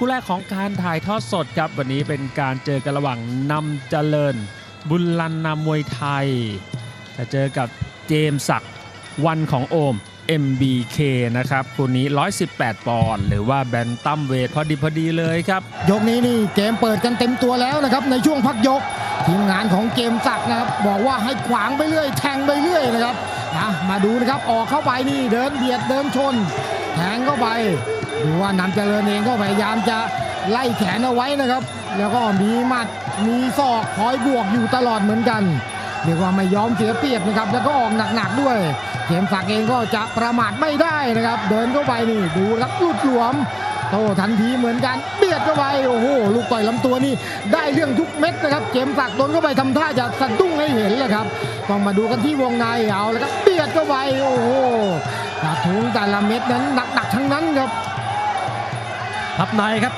คู่แรกของการถ่ายทอดสดครับวันนี้เป็นการเจอกันระหว่างนำเจริญ บุญลันนามวยไทย จะเจอกับเจมส์ศักดิ์วันของโอม MBK นะครับคู่นี้ 118 ปอนด์หรือว่าแบนตัมเวทพอดีพอดีเลยครับ ยกนี้นี่เกมเปิดกันเต็มตัวแล้วนะครับ ในช่วงพักยก ทีมงานของเกมศักนะครับ บอกว่าให้ขวางไปเรื่อย แทงไปเรื่อยนะครับมาดูนะครับออกเข้าไปนี่เดินเบียดเดินชน แทงเข้าไปดูว่านำเจริญเองก็พยายามจะไล่แขนเอาไว้นะครับ แล้วก็มีหมัดมีศอกคอยบวกอยู่ตลอดเหมือนกันเรียกว่าไม่ยอมเสียเปรียบนะครับ แล้วก็ออกหนักๆด้วยเกมศักดิ์เองก็จะประมาทไม่ได้นะครับ เดินเข้าไปนี่ดูรับลุดหลวมโตทันทีเหมือนกันเบียดเข้าไปโอ้โหลูกต่อยลำตัวนี่ได้เรื่องทุกเม็ดนะครับเกมศักโดนเข้าไปทำท่าจะสะดุ้งให้เห็นแหละครับต้องมาดูกันที่วงในเอาแล้วครับเบียดเข้าไปโอ้โห กระทุงแต่ละเม็ดนั้นหนักๆทั้งนั้นครับพับในครับ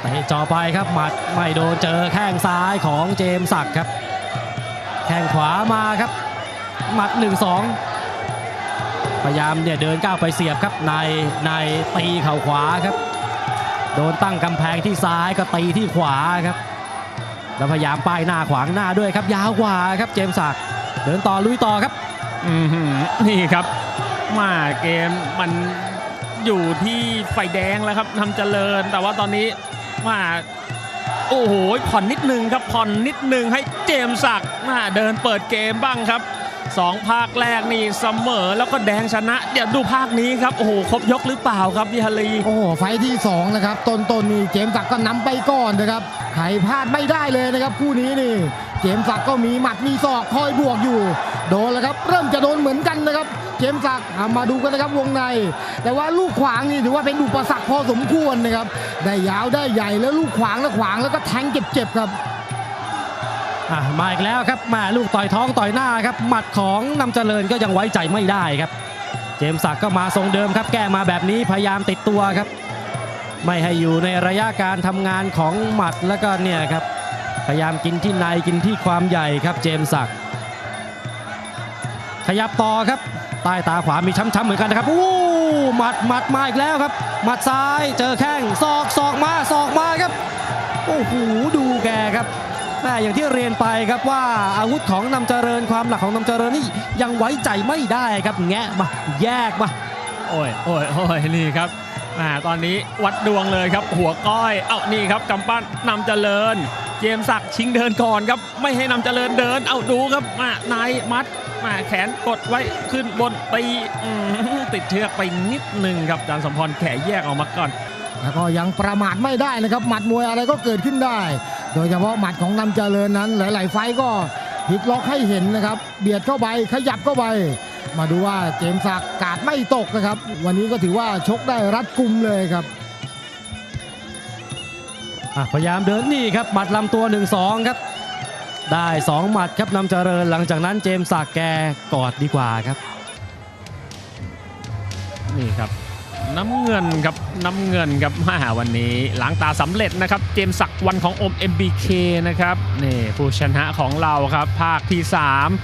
เตะจ่อไปครับหมัดไม่โดนเจอแข้งซ้ายของเจมส์ศักดิ์ครับแข้งขวามาครับ หมัด 1-2 พยายามเนี่ยเดินก้าวไปเสียบครับในในตีเข่าขวาครับ โดนตั้งกำแพงที่ซ้ายก็ตีที่ขวาครับ แล้วพยายามป้ายหน้าขวางหน้าด้วยครับยาวกว่าครับเจมส์ศักดิ์เดินต่อลุยต่อครับอือหือนี่ครับ มาเกมมันอยู่ที่ไฟแดงแล้วครับทำเจริญ แต่ว่าตอนนี้มาโอ้โหผ่อนนิดนึงครับผ่อนนิดนึงให้เจมสักมาเดินเปิดเกมบ้างครับสองภาคแรกนี่เสมอแล้วก็แดงชนะ เดี๋ยวดูภาคนี้ครับโอ้โหครบยกหรือเปล่าครับพี่ฮารีโอ้โหไฟที่สองนะครับต้นๆนี่เจมสักก็นำไปก่อนนะครับใครพลาดไม่ได้เลยนะครับคู่นี้นี่เจมสักก็มีหมัดมีศอกคอยบวกอยู่ โดนแล้วครับ เริ่มจะโดนเหมือนกันนะครับ เจมส์ศักมาดูกันนะครับวงใน แต่ว่าลูกขวางนี่ถือว่าเป็นอุปสรรคพอสมควรนะครับได้ยาวได้ใหญ่แล้วลูกขวางแล้วขวางแล้วก็แทงเจ็บๆครับมาอีกแล้วครับมาลูกต่อยท้องต่อยหน้าครับหมัดของนำเจริญก็ยังไว้ใจไม่ได้ครับ เจมส์ศักก็มาทรงเดิมครับ แก้มาแบบนี้พยายามติดตัวครับ ไม่ให้อยู่ในระยะการทำงานของหมัดแล้วก็เนี่ยครับพยายามกินที่ในกินที่ความใหญ่ครับเจมส์ศักขยับต่อครับ ใต้ตาขวามีช้ำๆเหมือนกันนะครับอู้หมัดหมัดมาอีกแล้วครับ หมัดซ้ายเจอแข้งศอกศอกมาศอกมาครับโอ้โหดูแกครับแม่อย่างที่เรียนไปครับว่าอาวุธของนำเจริญความหลักของนำเจริญนี่ยังไว้ใจไม่ได้ครับแงะมาแยกมาโอ้ยโอ้ยโอ้ยนี่ครับอ่าตอนนี้วัดดวงเลยครับ หัวก้อย เอ้านี่ครับกำปั้นนำเจริญ เจมสักชิงเดินก่อนครับ ไม่ให้นำเจริญเดิน เอาดูครับมานายมัดมาแขนกดไว้ขึ้นบนตีติดเชือกไปนิดหนึ่งครับอาจารย์สมพรแขแยกออกมาก่อน แล้วก็ยังประมาทไม่ได้นะครับ หมัดมวยอะไรก็เกิดขึ้นได้ โดยเฉพาะหมัดของนำเจริญนั้น หลาย ๆ ไฟก็พลิกล็อกให้เห็นนะครับ เบียดเข้าไปขยับเข้าไปมาดูว่าเจมสักกาดไม่ตกนะครับ วันนี้ก็ถือว่าชกได้รัดกุมเลยครับ พยายามเดินนี่ครับหมัดลำตัว 1-2 ครับ ได้ 2 หมัดครับนำเจริญหลังจากนั้นเจมส์ศักแกกอดดีกว่าครับ นี่ครับน้ำเงินครับน้ำเงินครับมาวันนี้ล้างตาสำเร็จนะครับ เจมสักวันของอม MBK นะครับนี่ผู้ชนะของเราครับ ภาคที่ 3